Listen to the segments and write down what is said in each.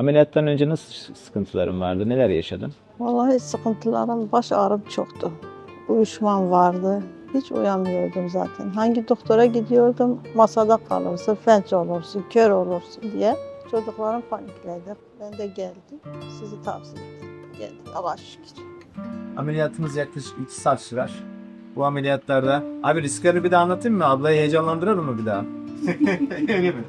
Ameliyattan önce nasıl sıkıntıların vardı? Neler yaşadın? Vallahi sıkıntılarım, baş ağrım çoktu. Uyuşmam vardı. Hiç uyanmıyordum zaten. Hangi doktora gidiyordum, masada kalırsın, felç olursun, kör olursun diye. Çocuklarım panikledi. Ben de geldim. Sizi tavsiye ettim. Geldim. Allah'a şükür. Ameliyatımız yaklaşık 2 saat sürer. Bu ameliyatlarda... Abi riskleri bir daha anlatayım mı? Ablayı heyecanlandıralım mı bir daha? Öyle mi?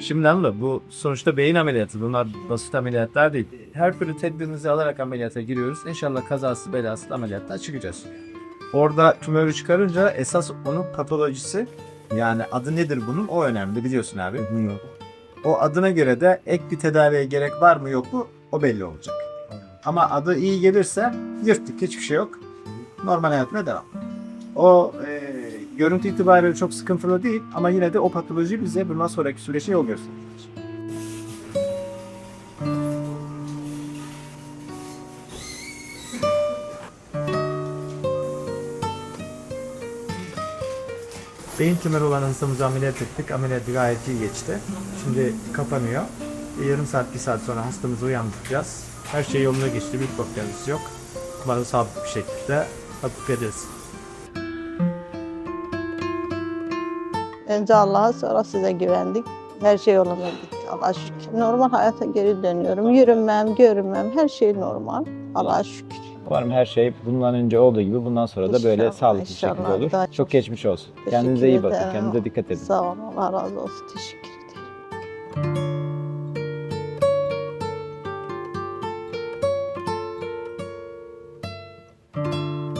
Şimdi anla bu sonuçta beyin ameliyatı. Bunlar basit ameliyatlar değil. Her türlü tedbirimizi alarak ameliyata giriyoruz. İnşallah kazası belasız ameliyattan çıkacağız. Orada tümörü çıkarınca esas onun patolojisi yani adı nedir bunun o önemli biliyorsun abi. O adına göre de ek bir tedaviye gerek var mı yok mu o belli olacak. Ama adı iyi gelirse yırttık hiçbir şey yok. Normal hayatına devam. O e, görüntü itibariyle çok sıkıntılı değil ama yine de o patoloji bize bundan sonraki süreçte yol gösterecek. Beyin tümörü olan hastamızı ameliyat ettik. Ameliyatı gayet iyi geçti. Şimdi kapanıyor. Bir yarım saat, bir saat sonra hastamızı uyandıracağız. Her şey yoluna geçti. Bir problemimiz yok. Umarım sağlıklı bir şekilde hafif ederiz. Önce Allah'a sonra size güvendik. Her şey yoluna gitti. Allah'a şükür. Normal hayata geri dönüyorum. Yürümem, görünmem, her şey normal. Allah'a şükür. Umarım her şey bundan önce olduğu gibi bundan sonra da böyle İnşallah, sağlıklı bir şekilde inşallah. olur. Çok geçmiş olsun. Teşekkür Kendinize iyi bakın. ederim. Kendinize dikkat edin. Sağ olun. Allah razı olsun. Teşekkür ederim.